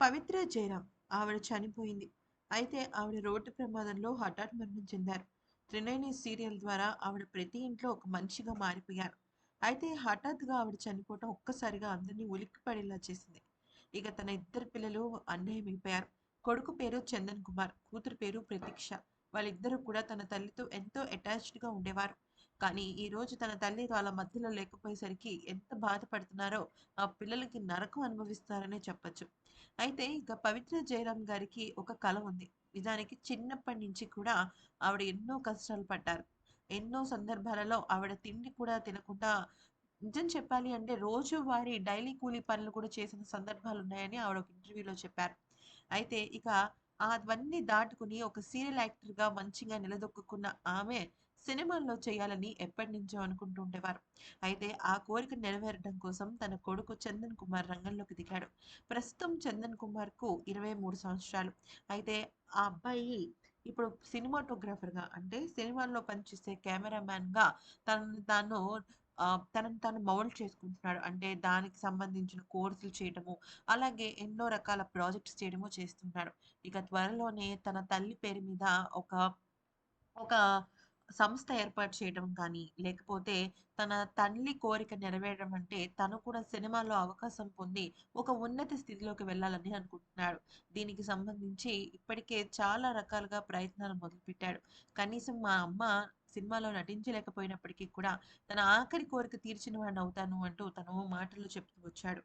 పవిత్ర జయరాం ఆవిడ చనిపోయింది. అయితే ఆవిడ రోడ్డు ప్రమాదంలో హఠాత్ మరణం చెందారు. 'త్రినేని' సీరియల్ ద్వారా ఆవిడ ప్రతి ఇంట్లో ఒక మనిషిగా మారిపోయారు. అయితే హఠాత్తుగా ఆవిడ చనిపోవటం ఒక్కసారిగా అందరినీ ఉలిక్కిపడేలా చేసింది. ఇక తన ఇద్దరు పిల్లలు అన్యాయమైపోయారు. కొడుకు పేరు చందన్ కుమార్, కూతురు పేరు ప్రతీక్ష. వాళ్ళిద్దరూ కూడా తన తల్లితో ఎంతో అటాచ్డ్‌గా ఉండేవారు. కానీ ఈ రోజు తన తల్లి వాళ్ళ మధ్యలో లేకపోయేసరికి ఎంత బాధపడుతున్నారో ఆ పిల్లలకి నరకం అనుభవిస్తారనే చెప్పొచ్చు. అయితే ఇక పవిత్ర జయరాం గారికి ఒక కళ ఉంది. నిజానికి చిన్నప్పటి నుంచి కూడా ఆవిడ ఎన్నో కష్టాలు పడ్డారు. ఎన్నో సందర్భాలలో ఆవిడ తిండి కూడా తినకుండా నిజం చెప్పాలి అంటే రోజువారీ డైలీ కూలీ పనులు కూడా చేసిన సందర్భాలు ఉన్నాయని ఆవిడ ఒక ఇంటర్వ్యూలో చెప్పారు. అయితే ఇక అవన్నీ దాటుకుని ఒక సీరియల్ యాక్టర్‌గా మంచిగా నిలదొక్కుకున్న ఆమె సినిమాల్లో చేయాలని ఎప్పటినుంచో నుంచో ఉండేవారు. అయితే ఆ కోరిక నెరవేరడం కోసం తన కొడుకు చందన్ కుమార్ రంగంలోకి దిగాడు. ప్రస్తుతం చందన్ కుమార్‌కు 23 సంవత్సరాలు. అయితే ఆ అబ్బాయి ఇప్పుడు సినిమాటోగ్రాఫర్‌గా అంటే సినిమాల్లో పనిచేసే కెమెరామ్యాన్గా తనను తాను తనను తాను మౌల్డ్ చేసుకుంటున్నాడు. అంటే దానికి సంబంధించిన కోర్సులు చేయడము అలాగే ఎన్నో రకాల ప్రాజెక్ట్స్ చేయడము చేస్తున్నాడు. ఇక త్వరలోనే తన తల్లి పేరు మీద ఒక ఒక సంస్థ ఏర్పాటు చేయడం కానీ, లేకపోతే తన తల్లి కోరిక నెరవేరడం అంటే తను కూడా సినిమాలో అవకాశం పొంది ఒక ఉన్నత స్థితిలోకి వెళ్ళాలని అనుకుంటున్నాడు. దీనికి సంబంధించి ఇప్పటికే చాలా రకాలుగా ప్రయత్నాలు మొదలుపెట్టాడు. కనీసం మా అమ్మ సినిమాలో నటించలేకపోయినప్పటికీ కూడా తన ఆఖరి కోరిక తీర్చిన వాడినవుతాను అంటూ తను మాటలు చెప్తూ వచ్చాడు.